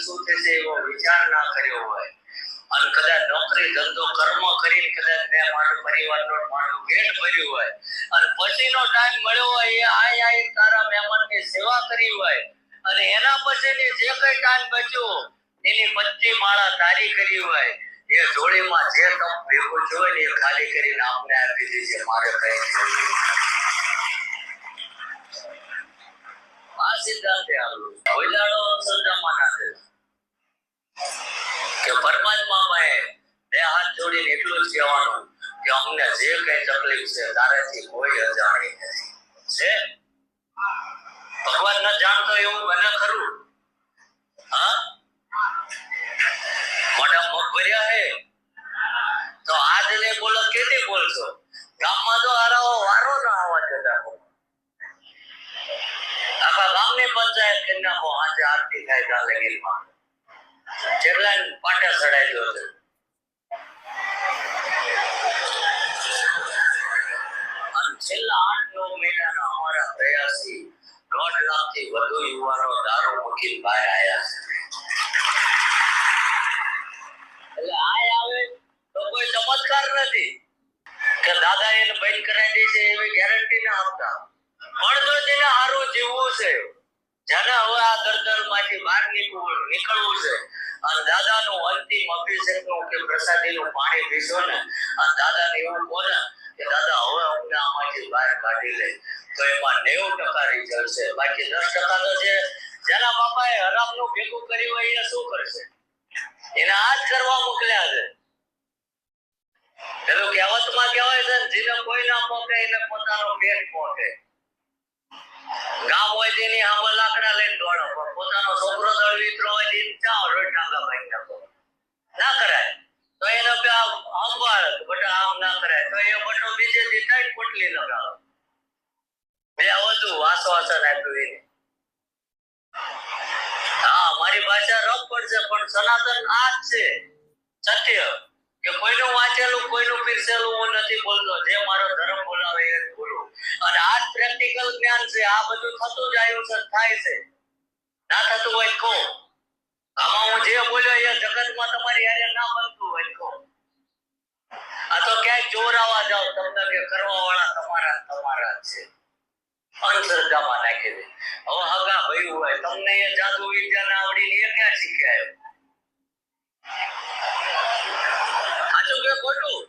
શું થશે એવો વિચાર ના કર્યો હોય અને કદાચ નોકરી ધંધો કર્મ કરીને કદાચ મેં મારો પરિવારનો મારું પેટ ભર્યું હોય અને પછીનો ટાઈમ મળ્યો હોય એ આય આય તારા મહેમાનની સેવા કરી હોય અને એના પછીની જે કઈ ટાઈમ બચ્યો એની પચ્ચી માળા તારી કરી હોય એ જોડીમાં જે તમ ભેગું જોઈ ને એ ખાલી કરીને આપને આપી દીધી મારે કઈ જોઈએ. આ સિદ્ધાંતે આવ્યું ઓઈલાળો ના નાખે કે પરમાત્મા પાસે બે હાથ જોડીને એટલું જ કહેવાનું કે અમને જે કઈ તકલીફ છે, તારાથી કોઈ અજાણી નથી. છે? ભગવાન ન જાણતો એવું બને ખરું? હા? મોટા મગ ભર્યા હે? તો આજ ને બોલો કેથી બોલશો? ગામમાં તો હારાઓ વારો ના આવવા જતા આખા ગામની પંચાયત કરી નાખો આજે આરતી થાય ત્યાં લગીનમાં. જેટલા પાટા ચડાઈ હતું છેલ્લા આઠ નવ મહિનાના અમારા પ્રયાસથી છે. એટલે આય આવે તો કોઈ ચમત્કાર નથી કે દાદા એને બંધ કરાવી છે એવી ગેરંટી ના આપતા. પણ જો તેને સારું જીવવું છે જેને હવે આ દરદરમાંથી બહાર નીકળવું નીકળવું છે અને દાદાનું અંતિમ અભિષેકનું કે પ્રસાદીનું પાણી પીશો ને અને દાદાને એવું કહો ને કે, દાદા, હવે અમને આમાંથી બહાર કાઢી લે. તો એમાં નેવું ટકા રિઝલ્ટ છે. બાકી દસ ટકા તો છે. જેના બાપાએ હરામનું ભેગું કર્યું હોય એ શું કરશે? એને આ જ કરવા મોકલ્યા છે. પેલું કહેવતમાં કહેવાય છે જેને કોઈ ના પોકે, એને પોતાનો પેટ પોકે. એ બટો બીજે દી ત્રણ પોટલી બે વધુ આશ્વાસન આપ્યું એને. હા, મારી ભાષા રફ પડશે, પણ સનાતન આ જ છે. સત્ય. કે કોઈનું વાંચેલું, કોઈનું પીરસેલું હું નથી બોલતો. જે મારો ધર્મ બોલાવે એ બોલું. અને આ પ્રેક્ટિકલ જ્ઞાન છે, આ બધું થતું જ આવ્યું છે, થાય છે. ના થતું હોય કહો. આમાં હું જે બોલ્યો એ જગતમાં તમારી હારે ના બનતું હોય કહો. આ તો ક્યાંક જોરાવા જાવ તમને કે કરવા વાળા તમારા તમારા છે. અંધશ્રદ્ધામાં નાખી દે. હવે હગા ભયું હોય. તમને એ જાદુ વિદ્યા ના આવડી ને એ ક્યાં શીખ્યા એમ? સાચું કે ખોટું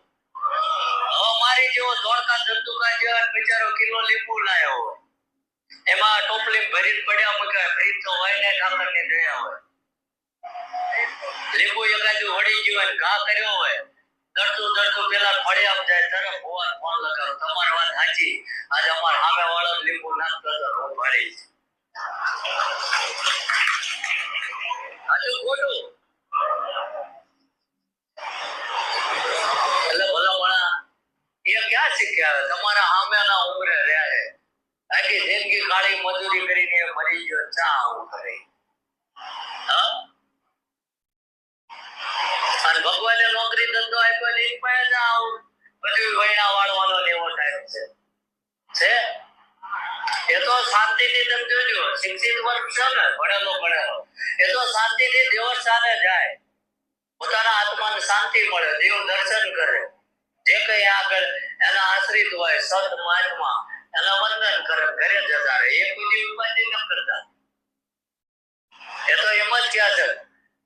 હવે મારી જેવો કર્યો હોય. દરતું પેલા જાય તરફ ભગવાન ફોન વાત સાચી. આજે અમાર સામે વાળો લીંબુ નાખતો હતો હું એટલે ભલા માણા એ ક્યાં શીખ્યા હવે? તમારા સામેના ઉંમરે રહ્યા છે આખી જિંદગી કાળી મજૂરી કરીને મરી ગયો, ચા આવું કરે. અને ભગવાને નોકરી ધંધો આપ્યો ને એની પાસે આવું. બધું વૈણા વાળવાનો એવો ટાઈમ છે. છે? એ તો શાંતિથી તમે જોજો, શિક્ષિત વર્ગ છે ને, ભણેલો ભણેલો. એ તો શાંતિથી દેવસ્થાને જાય. પોતાના આત્માને શાંતિ મળે, દેવ દર્શન કરે. જે કઈ આગળ એના આશ્રિત હોય, સત મહાત્મા એના વંદન કરે ઘરે જતા રહે એ કોઈ ઉપાધિ ન કરતા એ તો એમ જ ક્યાં છે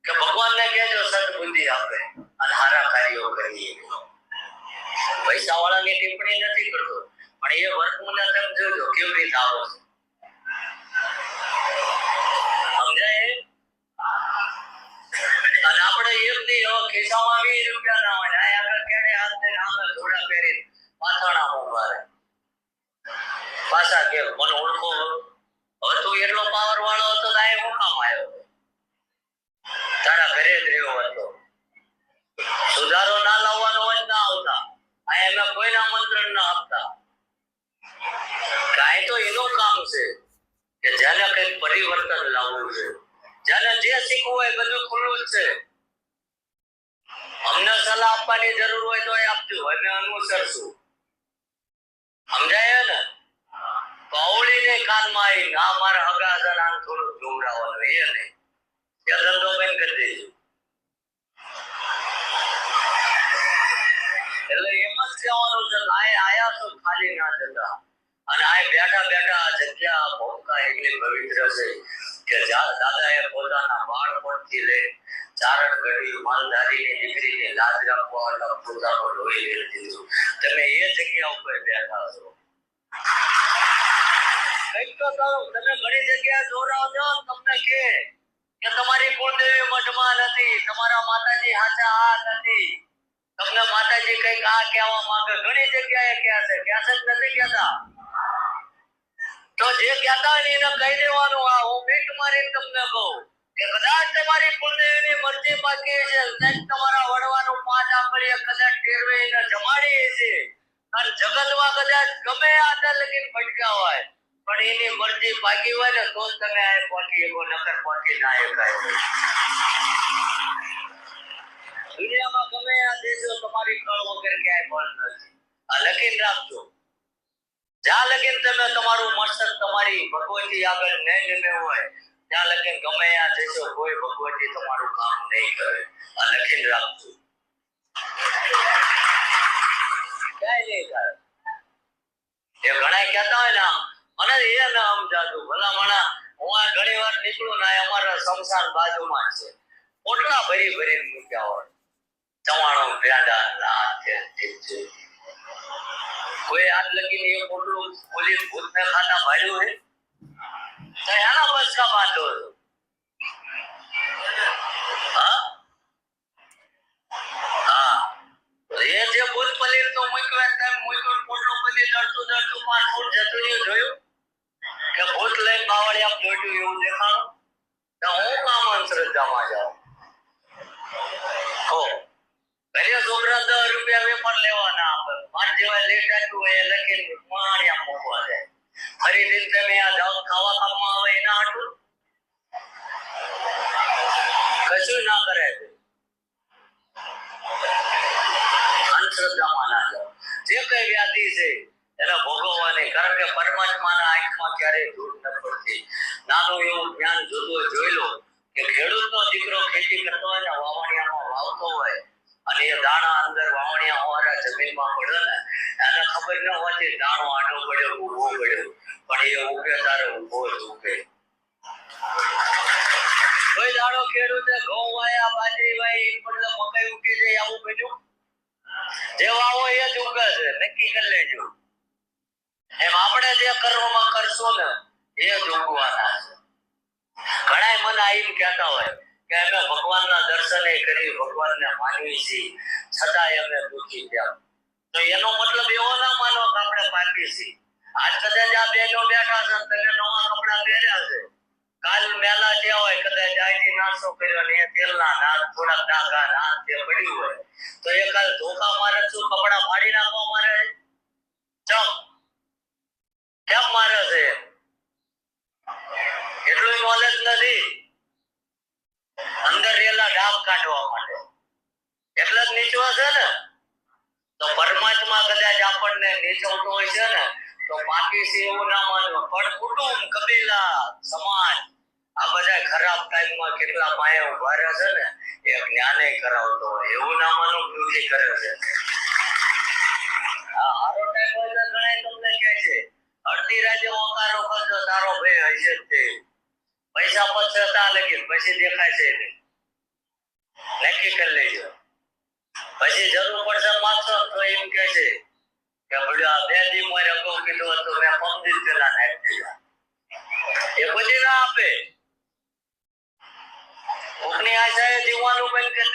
કે ભગવાનને કહેજો સદબુદ્ધિ આપે અને સારા કાર્યો કરીએ પૈસા વાળાની ટિપ્પણી નથી કરતો પણ એ વર્ગને તમે જોજો કેવી રીતે આવો છે સમજાય એ? અને આપણે એમ નહીં હવે ખિસ્સામાં વીસ રૂપિયા ના હોય આ આગળ કેડે હાથ દઈને આમે ઘોડા પહેરીને પાથરણા ઊભા રહે. પાછા કે મને ઓળખો હવે. તું એટલો પાવર વાળો હતો તો આ હું આવ્યો? તારા ઘરે જ રહ્યો હતો. સુધારો ના લાવવાનો હોય ના આવતા. આ એમના કોઈના મંત્રણ ના આપતા. કાંઈ તો એનું કામ છે કે જેને કઈ પરિવર્તન લાવવું છે. જેને જે શીખવું હોય બધું ખુલ્લું જ છે. અમને સલાહ આપવાની જરૂર હોય તો આપજો. અમે અનુસરશું સમજાય ને? કૌળીને કાનમાં આવી આ મારા હગા છે આમ થોડું જોવડાવવાનું એ નહીં એ ધંધો બંધ કરી દેજો. એટલે એમ જ કહેવાનું છે, આય, આયા તો ખાલી ના જતા. અને આ બેઠા બેઠા જગ્યા ભોંકા એટલી પવિત્ર છે. કે દાદાએ પોતાના બાળપણથી લે ચારણ ગઢી માલધારીની દીકરીને લાજ રાખવા પોતાનો લોહી વેરી દીધું તમે એ જગ્યા ઉપર બેઠા છો નથી, તમારા માતાજી હાચા આ નથી. તમને માતાજી કંઈક આ કહેવા માંગે, ઘણી જગ્યાએ કહે છે. કહે છે તો જે કહેતા એને કહી દેવાનું. મારીને તમને કહું. કે કદાચ તમારી કુળદેવીની મરજી બાકી છે, કદાચ તમારા વડવાનું પાંચ આંગળીએ કદાચ ટેરવે એને જમાડી છે અને જગતમાં કદાચ ગમે આદા લગીને ભટક્યા હોય, પણ એની મરજી બાકી હોય ને, તો જ તમે આ પહોંચી શકો નકર પહોંચી ના શકાય દુનિયામાં ગમે આ દેશો તમારી કળ વગર ક્યાંય બંધ નથી. આ લખીને રાખજો. જ્યાં લગીન તમે તમારું મસ્તક તમારી ભગવતી આગળ નહીં નમે હોય, ત્યાં લગીન ગમે ત્યાં જશો, કોઈ ભગવતી તમારું કામ નહીં કરે. આ લખીને રાખજો. ક્યાંય એ ઘણા કહેતા હોય ને મને એ ના સમજાતું. ભલા મણા હું આ ઘણી વાર નીકળું ને અમારા શમશાન બાજુમાં છે. પોટલા ભરી ભરીને મૂક્યા હોય. ચવાણો પ્યાદા ના કોઈ આજ લગીને એ પોટલું પોલીસ ભૂતને ખાતા ભર્યું હે તો એના બાંધો એ જે ભૂત પલીર તો મૂક્યો તેમ મૂક્યો પોટલું પલીર દરતું દરતું પાંચ ફૂટ જતું જોયું? કે ભૂત લઈ બાવળિયા દોડ્યું એવું દેખાણું? હું કામ અંધશ્રદ્ધામાં જાઉં? રૂપિયા ના કરે અંધશ્રદ્ધામાં ના જે કઈ વ્યાધિ છે, એને ભોગવવાની, કારણ કે પરમાત્માના આંખમાં ક્યારેય દૂર ન પડતી. નાનું એવું જ્ઞાન જોતું જોઈ લો કે ખેડૂતનો દીકરો ખેતી કરતો હોય ને વાવણિયામાં વાવતો હોય અને એ દાણા અંદર વાવણિયા હોવાના જમીનમાં પડે ને એને વચ્ચે દાણો આડો પડ્યો, ઊભો પડ્યો. પણ એ ઉગે તારે ઊભો જ ઉગે કોઈ દાડો ખેડૂતે ઘઉં વાયા બાજરી વાય મતલબ મકાઈ ઉગી જાય, આવું બધું? જે વાવો એ જ ઉગે નક્કી કરી લેજો. એમ આપણે જે કર્મમાં કરશું ને, એ જ ઉગવાના છે. ઘણા મને આવીને કહેતા હોય કે અમે ભગવાનના દર્શને કરી, ભગવાનને માનવી છીએ. છતાંય અમે દુઃખી થયા. તો એનો મતલબ એવો ના માનો કે આપણે પાપી છીએ. આજ કદાચ આ બેનો બેઠા છે તમે નવા કપડા પહેર્યા છે. કાલ મેલા જે હોય, કદાચ આઈથી નાસ્તો કર્યો ને તેલના નાક થોડા ડાઘા નાક તે પડ્યું હોય. તો એ કાલ ધોકા મારે શું કપડા ફાડી નાખવા મારે? ચમ કેમ મારે છે એટલું નોલેજ નથી અંદર રહેલા ડાઘ કાઢવા માટે એટલે જ નીચવા છે ને તો પરમાત્મા કદાચ આપણને હોય છે ને તો બાકી છે એવું ના માનવું પણ કુટુંબ કબીલા સમાજ આ બધા ખરાબ ટાઈમમાં કેટલા પાયા ઊભા રહે છે ને એ જ્ઞાને કરાવતો હોય એવું ના માનવું દુઃખી કરે છે હારો ટાઈમ હોય તો ઘણા તમને કહે છે અડધી રાતે ઓકારો ખર્ચો તારો ભાઈ હશે જ તે પૈસા પછી તા લગી પછી દેખાય છે નહીં. નક્કી કરી લેજો પછી જરૂર પડશે માગશો તો એમ કહે છે કે ભડ્યો આ બે દી મારે અગાઉ કીધું હતું મેં પંદર પેલા નાખી દીધા એ પછી ના આપે કોકની આશાએ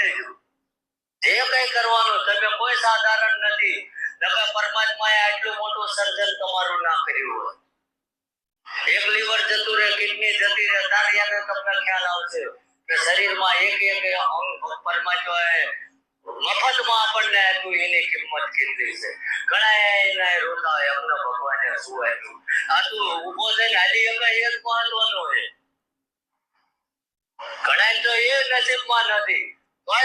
જે કઈ કરવાનું તમે કોઈ સાધારણ નથી. તમે પરમાત્માએ આટલું મોટું સર્જન તમારું ના કર્યું હોય. એક લીવર જતું રહે, કિડની જતી રહે, તારી એને તમને ખ્યાલ આવશે કે શરીરમાં એક એક અંગ પરમાત્માએ મફતમાં આપણને આપ્યું, એની કિંમત કેટલી છે? ઘણા એના રોતા હોય અમને ભગવાને શું આપ્યું આ તું ઊભો થઈને હાલી એમને એ જ મહત્વનું છે. ઘણા તો એ નસીબમાં નથી.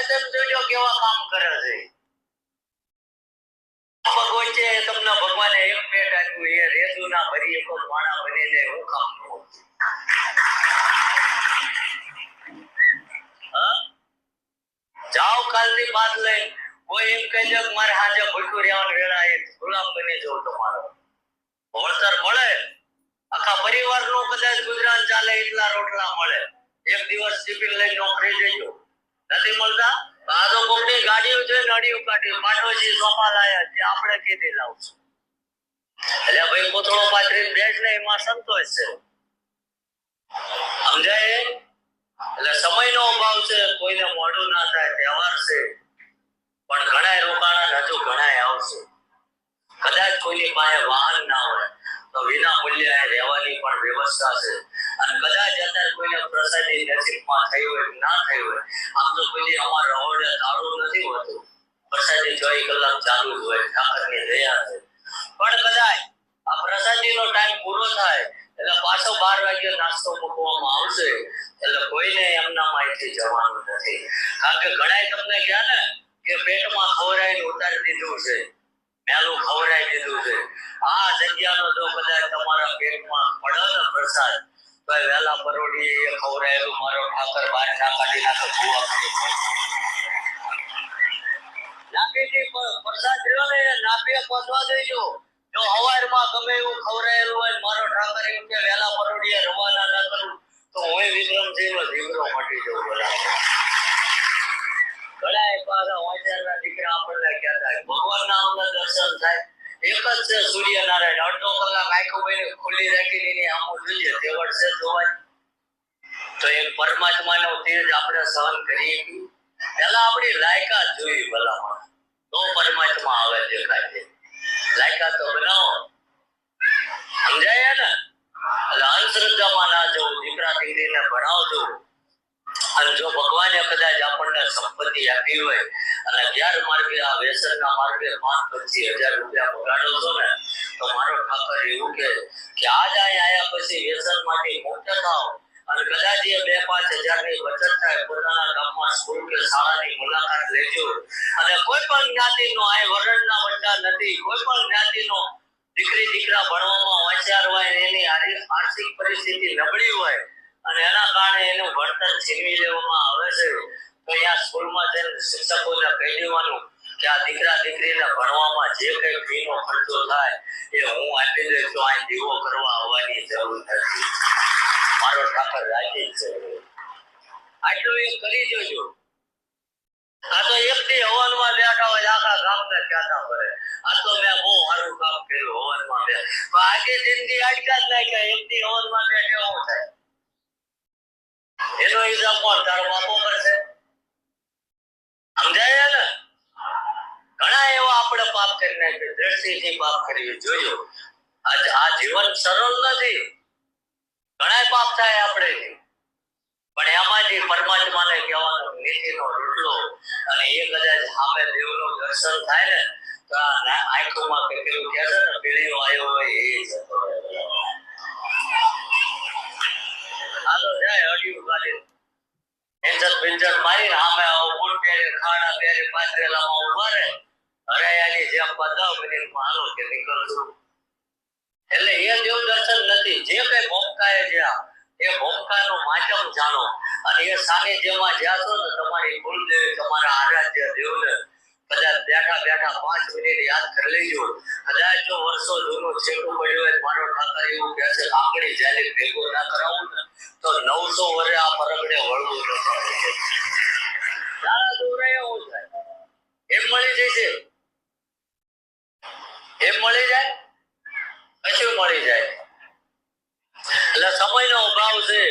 તેમ જોજો કેવા કામ કરે છે. તમને ભગવાને એક પેટ આપ્યું, એ રેતુ ના ભરી એક માણા બની જાય હું કામ જાઓ કાલની વાત લઈ. કોઈ એમ કહી દે મારે હાજે ભૂખ્યું રહેવાનું વેળા, એ ગુલામ બની જવું તમારો. વળતર મળે. આખા પરિવારનું કદાચ ગુજરાન ચાલે, એટલા રોટલા મળે. એક દિવસ ટિફિન લઈ નોકરી જજો નથી મળતા? આ કોમની ગાડીઓ છે નડીઓ કાઢી માંડવજી સોફા લાયા છે, આપણે કીધી લાવશું? એટલે ભાઈ કોથળો પાથરીને બેસ ને એમાં સંતોષ છે. સમજાય? એટલે સમયનો અભાવ છે, કોઈને મોડું ના થાય, તહેવાર છે. પણ ઘણા રોકાણા હજુ ઘણા આવશે. કદાચ કોઈની પાસે વાહન ના હોય. તો વિના મૂલ્યે રહેવાની પણ વ્યવસ્થા છે. અને કદાચ અત્યારે કોઈને પ્રસાદી નજીકમાં થઈ હોય ના થઈ હોય, આમ તો કોઈ અમારા ઓર્ડર તાળું નથી હોતું. પ્રસાદી ચોવીસ કલાક ચાલુ હોય, ઠાકરની દયા છે. પણ કદાચ આ પ્રસાદીનો ટાઈમ પૂરો થાય, એટલે પાછો બાર વાગે નાસ્તો મૂકવામાં આવશે, એટલે કોઈને એમના માહિતી જવાનું નથી. કારણ કે ઘણા તમને ક્યાં ને કે પેટમાં ખવડાવીને ઉતારી દીધું છે. મેલું ખવડાવી દીધું છે. આ જગ્યાનો જો કદાચ તમારા પેટમાં પડે ને પ્રસાદ તો વહેલા પરોઢી એ ખવડાયેલું મારો ઠાકર બહાર ના કાઢી નાખે, ભૂવા નાપીથી પ્રસાદ રહ્યો ને નાપીએ પહોંચવા દેજો. જો હવારમાં ગમે એવું ખવડાયેલું હોય મારો ઠાકર એમ કે, વહેલા પરોડીએ રવાના ના કરું, તો હું વિક્રમસિંહનો દીકરો મટી જવું ઘણા પાછા દીકરા આપણને આપણે લાયકાત જોઈ ભલામણ તો પરમાત્મા આવે દેખાય તો બનાવો. સમજાય ને? એટલે અંધશ્રદ્ધામાં ના જવું ભણાવજો. અને જો ભગવાને કદાચ આપણને સંપત્તિ આપી હોય, અને અગિયાર માર્ગે આ વ્યસનના માર્ગે પાંચ પચીસ હજાર રૂપિયા બગાડો છો ને, તો મારો ઠાકર એવું કે કે આજ અહીંયા આયા પછી વ્યસનમાંથી મુક્ત થાવ અને કદાચ એ બે પાંચ હજારની બચત થાય, પોતાના ગામમાં સ્કૂલ કે શાળાની મુલાકાત લેજો. અને કોઈ પણ જ્ઞાતિનો આ વર્ણના વડતા નથી, કોઈ પણ જ્ઞાતિનો દીકરી દીકરા ભણવામાં હોશિયાર હોય એની આર્થિક પરિસ્થિતિ નબળી હોય અને એના કારણે એનું ભણતર છીનવી લેવામાં આવે છે. તો અહીંયા સ્કૂલમાં જઈને શિક્ષકોને કહી દેવાનું કે આ દીકરા દીકરીને ભણવામાં જે કઈ ફીનો ખર્ચો થાય એ હું આપી દઈશ, તો અહીં દીવો કરવા આવવાની જરૂર નથી. મારો ઠાકર રાજી છે. આટલું એ કરી જોજો આ તો એક દી હવનમાં બેઠા હોય, આખા ગામને ક્યાં ભરે. આ તો મેં બહુ સારું કામ કર્યું હવનમાં બે આજે જિંદગી અટકા જ નાખ્યા કે એક દી હવનમાં બેઠે એવું થાય. એનો હિસાબ કોણ? તારો બાપો કરશે. સમજાય ને ઘણા એવા આપણે પાપ કરી નાખ્યો. દ્રષ્ટિથી પાપ કરીએ. જોજો આ જીવન સરળ નથી. ઘણા પાપ થાય આપણે. પણ એમાંથી પરમાત્માને કહેવાનો નીતિનો રૂટલો અને એ કદાચ સામે દેવનું દર્શન થાય ને, તો આંખોમાં કે પેલું કહે છે ને, પીળીઓ આવ્યો હોય એ જતો. એટલે એ દેવ દર્શન નથી. જે કઈ ભોમકાએ જ્યાં એ ભોમકાનું માચમ જાણો. અને એ સાનિધ્યમાં જ્યાં છો ને, તમારી કુલદેવી તમારા આરાધ્ય દેવને બેઠા બેઠા પાંચ મિનિટ યાદ કરી લેજો. કદાચ જો વર્ષો જૂનું છેટું પડ્યું હોય મારો ઠાકર એવું કહે છે આંગળી જ્યારે ભેગો ના કરાવું ને તો નવસો વર્ષે આ પરગડે વળવું ન પડે. થાય એમ મળી જશે એમ મળી જાય? કશું મળી જાય? એટલે સમયનો અભાવ છે.